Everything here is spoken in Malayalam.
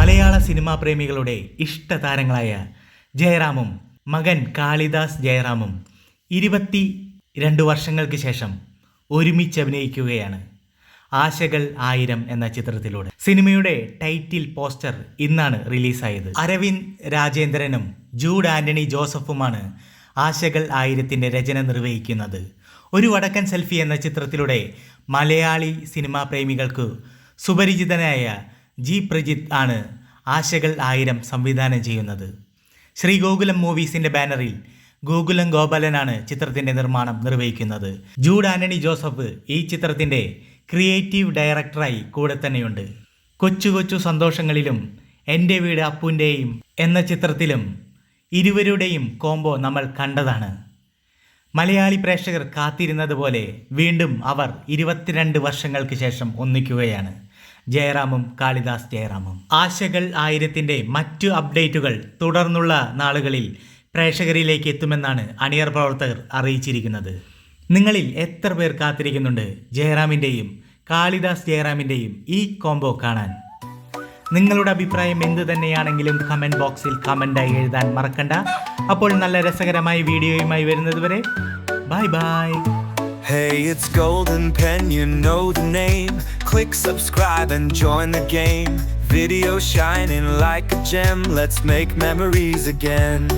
മലയാള സിനിമാ പ്രേമികളുടെ ഇഷ്ട താരങ്ങളായ ജയറാമും മകൻ കാളിദാസ് ജയറാമും ഇരുപത്തി രണ്ട് വർഷങ്ങൾക്ക് ശേഷം ഒരുമിച്ച് അഭിനയിക്കുകയാണ്. ആശകൾ ആയിരം എന്ന ചിത്രത്തിലൂടെ. സിനിമയുടെ ടൈറ്റിൽ പോസ്റ്റർ ഇന്നാണ് റിലീസായത്. അരവിന്ദ് രാജേന്ദ്രനും ജൂഡ് ആന്റണി ജോസഫുമാണ് ആശകൾ ആയിരത്തിന്റെ രചന നിർവഹിക്കുന്നത്. ഒരു വടക്കൻ സെൽഫി എന്ന ചിത്രത്തിലൂടെ മലയാളി സിനിമാ പ്രേമികൾക്ക് സുപരിചിതനായ ജി പ്രജിത്ത് ആണ് ആശകൾ ആയിരം സംവിധാനം ചെയ്യുന്നത്. ശ്രീ ഗോകുലം മൂവീസിന്റെ ബാനറിൽ ഗോകുലം ഗോപാലനാണ് ചിത്രത്തിന്റെ നിർമ്മാണം നിർവഹിക്കുന്നത്. ജൂഡ് ആന്റണി ജോസഫ് ഈ ചിത്രത്തിന്റെ ക്രിയേറ്റീവ് ഡയറക്ടറായി കൂടെ തന്നെയുണ്ട്. കൊച്ചു കൊച്ചു സന്തോഷങ്ങളിലും എന്റെ വീട് അപ്പുവിന്റെയും എന്ന ചിത്രത്തിലും ഇരുവരുടെയും കോംബോ നമ്മൾ കണ്ടതാണ്. മലയാളി പ്രേക്ഷകർ കാത്തിരുന്നത് പോലെ വീണ്ടും അവർ ഇരുപത്തിരണ്ട് വർഷങ്ങൾക്ക് ശേഷം ഒന്നിക്കുകയാണ്. ജയറാമും കാളിദാസ് ജയറാമും. ആശകൾ ആയിരത്തിന്റെ മറ്റു അപ്ഡേറ്റുകൾ തുടർന്നുള്ള നാളുകളിൽ പ്രേക്ഷകരിലേക്ക് എത്തുമെന്നാണ് അണിയർ പ്രവർത്തകർ അറിയിച്ചിരിക്കുന്നത്. നിങ്ങളിൽ എത്ര പേർ കാത്തിരിക്കുന്നുണ്ട് ജയറാമിന്റെയും കാളിദാസ് ജയറാമിന്റെയും ഈ കോംബോ കാണാൻ? നിങ്ങളുടെ അഭിപ്രായം എന്ത് തന്നെയാണെങ്കിലും കമന്റ് ബോക്സിൽ കമന്റായി എഴുതാൻ മറക്കണ്ട. അപ്പോൾ നല്ല രസകരമായ വീഡിയോയുമായി വരുന്നതുവരെ bye bye. Hey, it's Golden Pen, you know the name. Click subscribe and join the game. Video shining like a gem, let's make memories again.